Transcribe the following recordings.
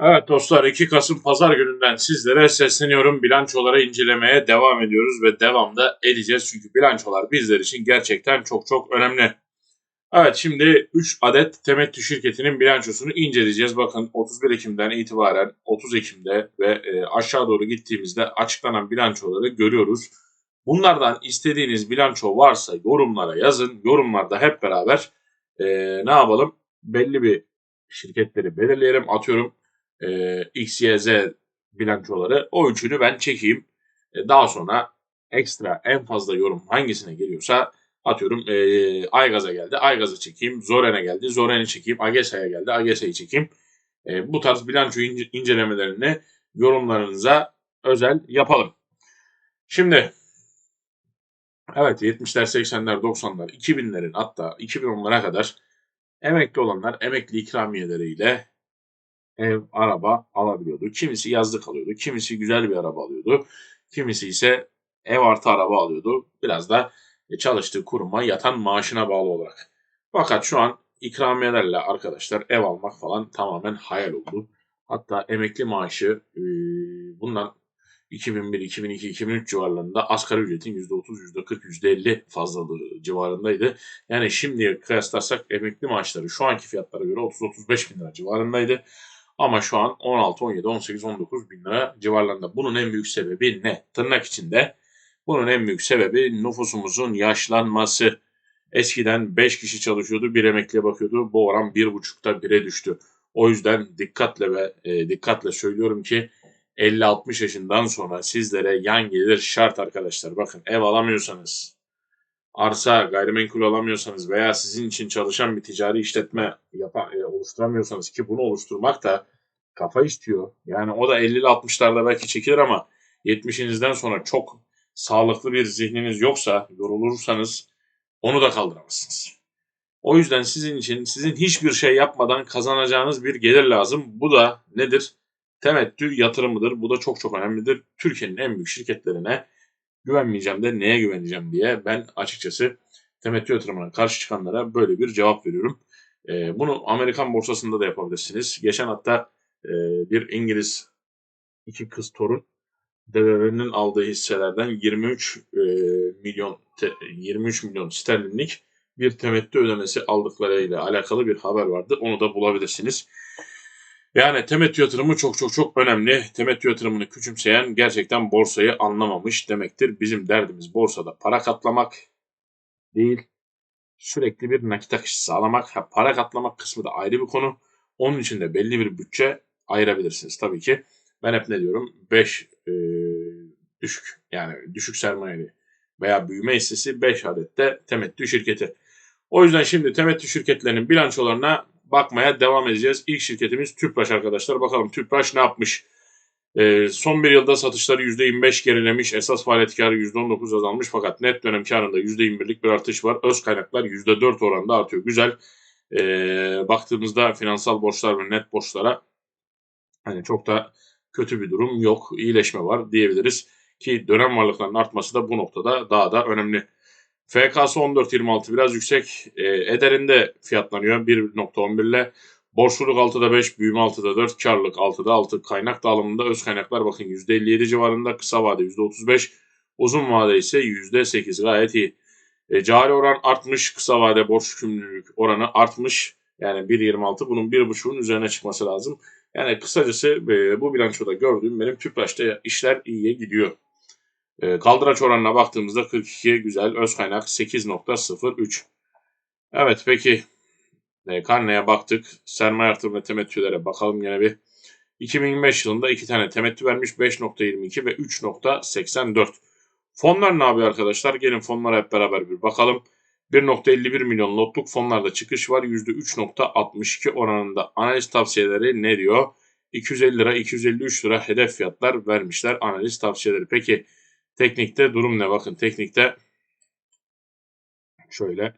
Evet dostlar 2 Kasım Pazar gününden sizlere sesleniyorum. Bilançoları incelemeye devam ediyoruz ve devamda edeceğiz. Çünkü bilançolar bizler için gerçekten çok çok önemli. Evet şimdi 3 adet temettü şirketinin bilançosunu inceleyeceğiz. Bakın 31 Ekim'den itibaren 30 Ekim'de ve e, aşağı doğru gittiğimizde açıklanan bilançoları görüyoruz. Bunlardan istediğiniz bilanço varsa yorumlara yazın. Yorumlarda hep beraber e, ne yapalım? Belli bir şirketleri belirleyelim. Atıyorum e, X, Y, Z bilançoları. O üçünü ben çekeyim. E, daha sonra ekstra en fazla yorum hangisine geliyorsa atıyorum e, Aygaz'a geldi. Aygaz'ı çekeyim. Zoren'e geldi. Zoren'i çekeyim. Agesa'ya geldi. Agesa'yı çekeyim. E, bu tarz bilanço ince, incelemelerini yorumlarınıza özel yapalım. Şimdi evet 70'ler, 80'ler, 90'lar, 2000'lerin hatta 2010'lara kadar emekli olanlar emekli ikramiyeleriyle ev, araba alabiliyordu. Kimisi yazlık alıyordu. Kimisi güzel bir araba alıyordu. Kimisi ise ev artı araba alıyordu. Biraz da e, çalıştığı kuruma yatan maaşına bağlı olarak. Fakat şu an ikramiyelerle arkadaşlar ev almak falan tamamen hayal oldu. Hatta emekli maaşı e, bundan 2001, 2002, 2003 civarlarında asgari ücretin %30, %40, %50 fazlalığı civarındaydı. Yani şimdiye kıyaslarsak emekli maaşları şu anki fiyatlara göre 30-35 bin lira civarındaydı. Ama şu an 16, 17, 18, 19 bin lira civarlarında. Bunun en büyük sebebi ne? Tırnak içinde. Bunun en büyük sebebi nüfusumuzun yaşlanması. Eskiden 5 kişi çalışıyordu, bir emekliye bakıyordu. Bu oran 1,5'ta 1'e düştü. O yüzden dikkatle ve e, dikkatle söylüyorum ki 50-60 yaşından sonra sizlere yan gelir şart arkadaşlar. Bakın ev alamıyorsanız, arsa, gayrimenkul alamıyorsanız veya sizin için çalışan bir ticari işletme yapa, e, oluşturamıyorsanız ki bunu oluşturmak da kafa istiyor. Yani o da 50'li 60'larda belki çekilir ama 70'inizden sonra çok sağlıklı bir zihniniz yoksa, yorulursanız onu da kaldıramazsınız. O yüzden sizin için sizin hiçbir şey yapmadan kazanacağınız bir gelir lazım. Bu da nedir? Temettü yatırımıdır. Bu da çok çok önemlidir. Türkiye'nin en büyük şirketlerine güvenmeyeceğim de neye güveneceğim diye ben açıkçası temettü yatırımına karşı çıkanlara böyle bir cevap veriyorum. E, bunu Amerikan borsasında da yapabilirsiniz. Geçen hatta e, bir İngiliz iki kız torun dedelerinin aldığı hisselerden 23 e, milyon te, 23 milyon sterlinlik bir temettü ödemesi aldıklarıyla alakalı bir haber vardı. Onu da bulabilirsiniz. Yani temettü yatırımı çok çok çok önemli. Temettü yatırımını küçümseyen gerçekten borsayı anlamamış demektir. Bizim derdimiz borsada para katlamak değil, sürekli bir nakit akışı sağlamak. Para katlamak kısmı da ayrı bir konu. Onun için de belli bir bütçe ayırabilirsiniz tabii ki. Ben hep ne diyorum? 5 e, düşük yani düşük sermayeli veya büyüme hissesi 5 adette temettü şirketi. O yüzden şimdi temettü şirketlerinin bilançolarına bakmaya devam edeceğiz. İlk şirketimiz Tüpraş arkadaşlar. Bakalım Tüpraş ne yapmış? E, son bir yılda satışları %25 gerilemiş. Esas faaliyet karı %19 azalmış fakat net dönem karında %21'lik bir artış var. Öz kaynaklar %4 oranında artıyor. Güzel. E, baktığımızda finansal borçlar ve net borçlara hani çok da kötü bir durum yok. İyileşme var diyebiliriz. Ki dönem varlıklarının artması da bu noktada daha da önemli. FK'sı 14.26 biraz yüksek. E, Eder'inde fiyatlanıyor 1.11 ile. Borçluluk 6'da 5, büyüme 6'da 4, karlılık 6'da 6. Kaynak dağılımında öz kaynaklar bakın %57 civarında, kısa vade %35, uzun vade ise %8 gayet iyi. E, cari oran artmış, kısa vade borç yükümlülük oranı artmış. Yani 1.26 bunun 1.5'un üzerine çıkması lazım. Yani kısacası e, bu bilançoda gördüğüm benim Tüpraş'ta işler iyiye gidiyor. E, kaldıraç oranına baktığımızda 42 güzel. Öz kaynak 8.03. Evet peki e, karneye baktık. Sermaye artırım ve temettülere bakalım yine bir. 2025 yılında iki tane temettü vermiş 5.22 ve 3.84. Fonlar ne yapıyor arkadaşlar? Gelin fonlara hep beraber bir bakalım. 1.51 milyon lotluk fonlarda çıkış var. %3.62 oranında analiz tavsiyeleri ne diyor? 250 lira, 253 lira hedef fiyatlar vermişler analiz tavsiyeleri. Peki teknikte durum ne? Bakın teknikte şöyle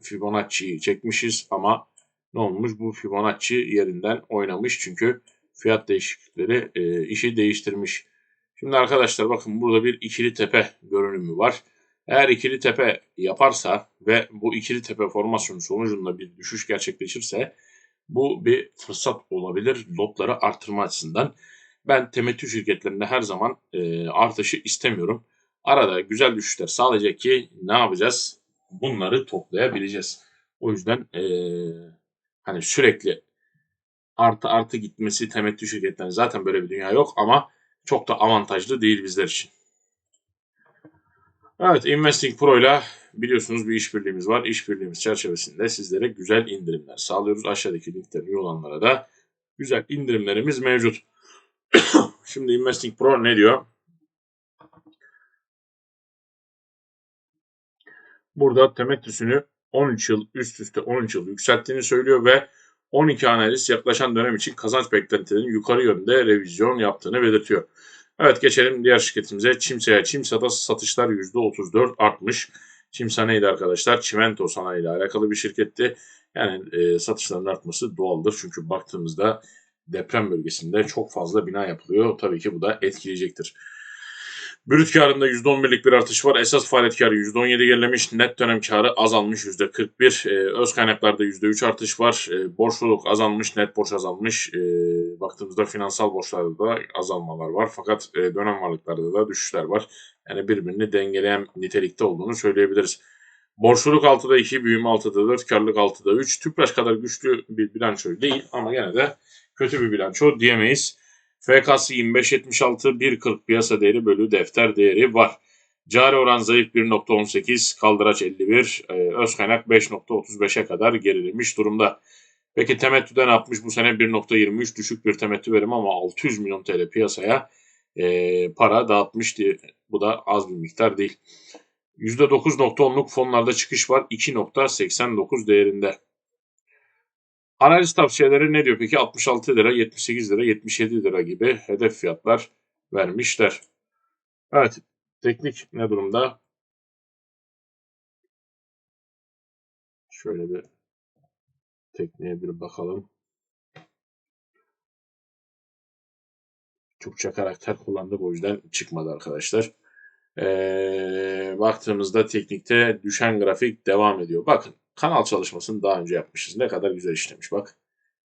Fibonacci'yi çekmişiz ama ne olmuş? Bu Fibonacci yerinden oynamış çünkü fiyat değişiklikleri e, işi değiştirmiş. Şimdi arkadaşlar bakın burada bir ikili tepe görünümü var. Eğer ikili tepe yaparsa ve bu ikili tepe formasyonu sonucunda bir düşüş gerçekleşirse Bu bir fırsat olabilir lotları artırma açısından. Ben temettü şirketlerinde her zaman e, artışı istemiyorum. Arada güzel düşüşler sağlayacak ki ne yapacağız? Bunları toplayabileceğiz. O yüzden e, hani sürekli artı artı gitmesi temettü şirketlerinin zaten böyle bir dünya yok ama çok da avantajlı değil bizler için. Evet Investing Pro ile biliyorsunuz bir işbirliğimiz var. İşbirliğimiz çerçevesinde sizlere güzel indirimler sağlıyoruz. Aşağıdaki linkten üye olanlara da güzel indirimlerimiz mevcut. Şimdi Investing Pro ne diyor? Burada temettüsünü 13 yıl üst üste 13 yıl yükselttiğini söylüyor ve 12 analist yaklaşan dönem için kazanç beklentilerinin yukarı yönde revizyon yaptığını belirtiyor. Evet geçelim diğer şirketimize. Çimsa'ya. Çimsa'da satışlar %34 artmış. Çimsa neydi arkadaşlar? Çimento sanayi ile alakalı bir şirketti. Yani e, satışların artması doğaldır. Çünkü baktığımızda deprem bölgesinde çok fazla bina yapılıyor. Tabii ki bu da etkileyecektir. Brüt karında %11'lik bir artış var. Esas faaliyet karı %17 gerilemiş. Net dönem karı azalmış %41. Ee, öz kaynaklarda %3 artış var. Ee, borçluluk azalmış, net borç azalmış. Ee, baktığımızda finansal borçlarda da azalmalar var. Fakat e, dönem varlıklarda da düşüşler var. Yani birbirini dengeleyen nitelikte olduğunu söyleyebiliriz. Borçluluk 6'da 2, büyüme 6'da 4, karlılık 6'da 3. Tüpraş kadar güçlü bir bilanço değil ama gene de kötü bir bilanço diyemeyiz. FK'sı 25.76, 1.40 piyasa değeri bölü defter değeri var. Cari oran zayıf 1.18, kaldıraç 51, e, öz kaynak 5.35'e kadar gerilemiş durumda. Peki temettüden yapmış bu sene 1.23 düşük bir temettü verimi ama 600 milyon TL piyasaya e, para dağıtmış diye bu da az bir miktar değil. %9.10'luk fonlarda çıkış var 2.89 değerinde. Analiz tavsiyeleri ne diyor peki? 66 lira, 78 lira, 77 lira gibi hedef fiyatlar vermişler. Evet, teknik ne durumda? Şöyle bir tekniğe bir bakalım. Türkçe karakter kullandık o yüzden çıkmadı arkadaşlar. Ee, baktığımızda teknikte düşen grafik devam ediyor. Bakın kanal çalışmasını daha önce yapmışız. Ne kadar güzel işlemiş bak.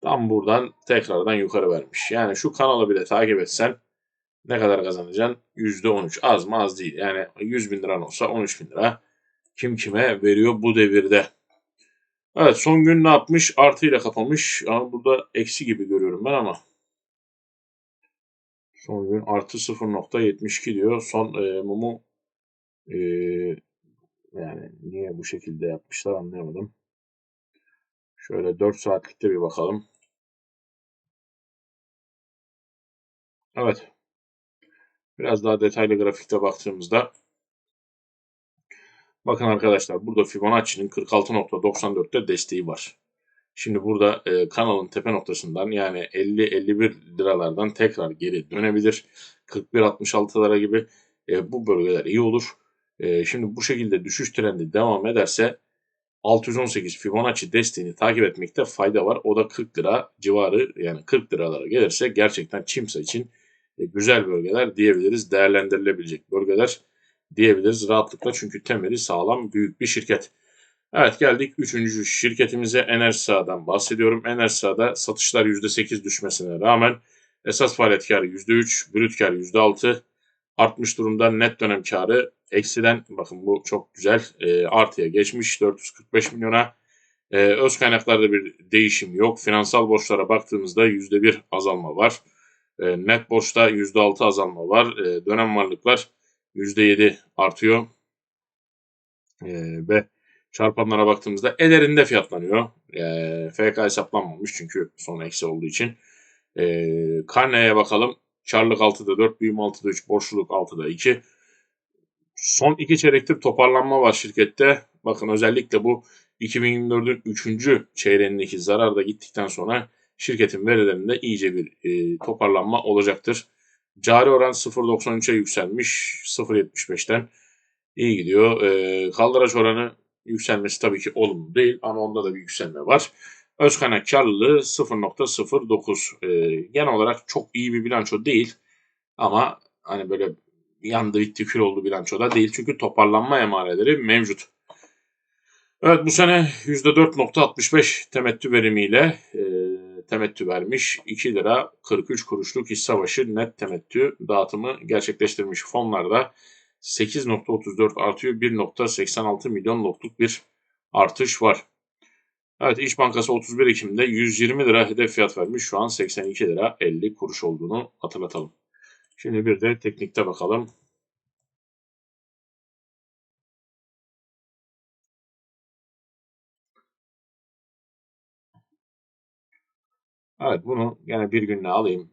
Tam buradan tekrardan yukarı vermiş. Yani şu kanalı bile takip etsen ne kadar kazanacaksın? %13. Az mı az değil. Yani 100 bin liran olsa 13 bin lira. Kim kime veriyor bu devirde. Evet son gün ne yapmış? Artıyla kapamış. Ama burada eksi gibi görüyorum ben ama. Son gün artı 0.72 diyor. Son e, mumu e, yani niye bu şekilde yapmışlar anlayamadım. Şöyle 4 saatlikte bir bakalım. Evet. Biraz daha detaylı grafikte baktığımızda bakın arkadaşlar burada Fibonacci'nin 46.94'te desteği var. Şimdi burada e, kanalın tepe noktasından yani 50-51 liralardan tekrar geri dönebilir. 41-66'lara gibi e, bu bölgeler iyi olur. E, şimdi bu şekilde düşüş trendi devam ederse 618 Fibonacci desteğini takip etmekte fayda var. O da 40 lira civarı yani 40 liralara gelirse gerçekten Çimsa için e, güzel bölgeler diyebiliriz. Değerlendirilebilecek bölgeler diyebiliriz rahatlıkla çünkü temeli sağlam büyük bir şirket. Evet geldik üçüncü şirketimize Enerjisa'dan bahsediyorum. Enerjisa'da satışlar %8 düşmesine rağmen esas faaliyet karı %3, brüt kar %6 artmış durumda. Net dönem karı eksiden bakın bu çok güzel e, artıya geçmiş 445 milyona. E, öz kaynaklarda bir değişim yok. Finansal borçlara baktığımızda %1 azalma var. E, net borçta %6 azalma var. E, dönem varlıklar %7 artıyor. E, ve çarpanlara baktığımızda elerinde fiyatlanıyor. E, FK hesaplanmamış çünkü son eksi olduğu için. E, karneye bakalım. Karlılık 6'da 4, büyüme 6'da 3, borçluluk 6'da 2. Son iki çeyrektir toparlanma var şirkette. Bakın özellikle bu 2024'ün 3. çeyreğindeki zarar da gittikten sonra şirketin verilerinde iyice bir e, toparlanma olacaktır. Cari oran 0.93'e yükselmiş 0.75'ten iyi gidiyor. E, kaldıraç oranı yükselmesi tabii ki olumlu değil ama onda da bir yükselme var. Öz kaynak karlılığı 0.09. E, genel olarak çok iyi bir bilanço değil ama hani böyle yandı bitti kül oldu bilançoda değil. Çünkü toparlanma emareleri mevcut. Evet bu sene %4.65 temettü verimiyle e, temettü vermiş. 2 lira 43 kuruşluk hisse başı net temettü dağıtımı gerçekleştirmiş. Fonlarda 8.34 artıyor 1.86 milyon lotluk bir artış var. Evet İş Bankası 31 Ekim'de 120 lira hedef fiyat vermiş. Şu an 82 lira 50 kuruş olduğunu hatırlatalım. Şimdi bir de teknikte bakalım. Evet bunu yine bir günle alayım.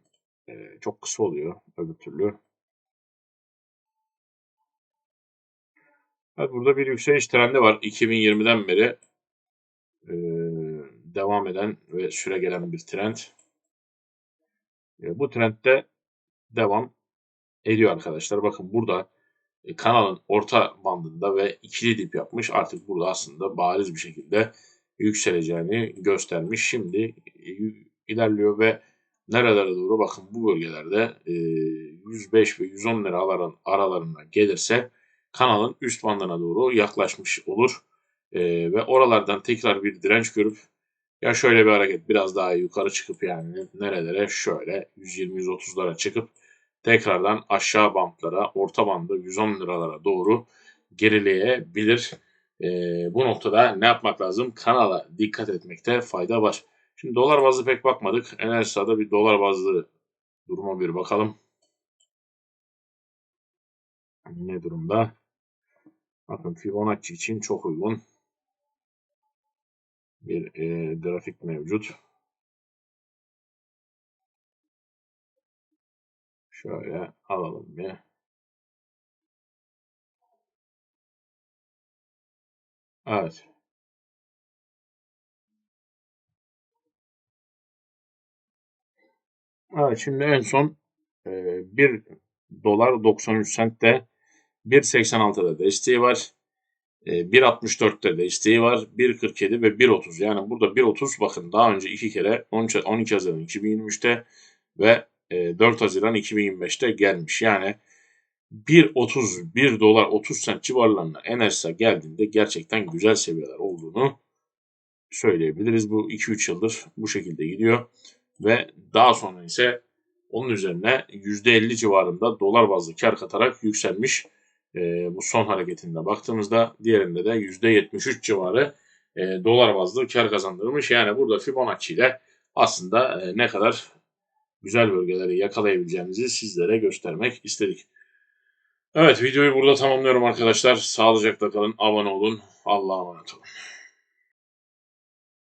Ee, çok kısa oluyor öbür türlü. Evet burada bir yükseliş trendi var. 2020'den beri e, devam eden ve süre gelen bir trend. E, bu trendde devam ediyor arkadaşlar. Bakın burada e, kanalın orta bandında ve ikili dip yapmış. Artık burada aslında bariz bir şekilde yükseleceğini göstermiş. Şimdi e, ilerliyor ve nerelere doğru bakın bu bölgelerde e, 105 ve 110 liraların aralarına gelirse kanalın üst bandına doğru yaklaşmış olur. E, ve oralardan tekrar bir direnç görüp ya şöyle bir hareket biraz daha yukarı çıkıp yani nerelere şöyle 120-130'lara çıkıp tekrardan aşağı bantlara orta bandı 110 liralara doğru gerileyebilir. E, bu noktada ne yapmak lazım? Kanala dikkat etmekte fayda var. Şimdi dolar bazlı pek bakmadık. Enerjisa'da bir dolar bazlı duruma bir bakalım. Ne durumda? Bakın Fibonacci için çok uygun bir e, grafik mevcut. Şöyle alalım bir. Evet. Evet şimdi en son e, 1 dolar 93 sentte 1.86'da desteği var. E, 1.64'te desteği var. 1.47 ve 1.30. Yani burada 1.30 bakın daha önce iki kere 12 Haziran 2023'te ve 4 Haziran 2025'te gelmiş. Yani 1.30 1 dolar 30 sent civarlarına Enerjisa geldiğinde gerçekten güzel seviyeler olduğunu söyleyebiliriz. Bu 2-3 yıldır bu şekilde gidiyor ve daha sonra ise onun üzerine %50 civarında dolar bazlı kar katarak yükselmiş. E, bu son hareketinde baktığımızda diğerinde de %73 civarı e, dolar bazlı kar kazandırmış. Yani burada Fibonacci ile aslında e, ne kadar güzel bölgeleri yakalayabileceğimizi sizlere göstermek istedik. Evet videoyu burada tamamlıyorum arkadaşlar. Sağlıcakla kalın, abone olun. Allah'a emanet olun.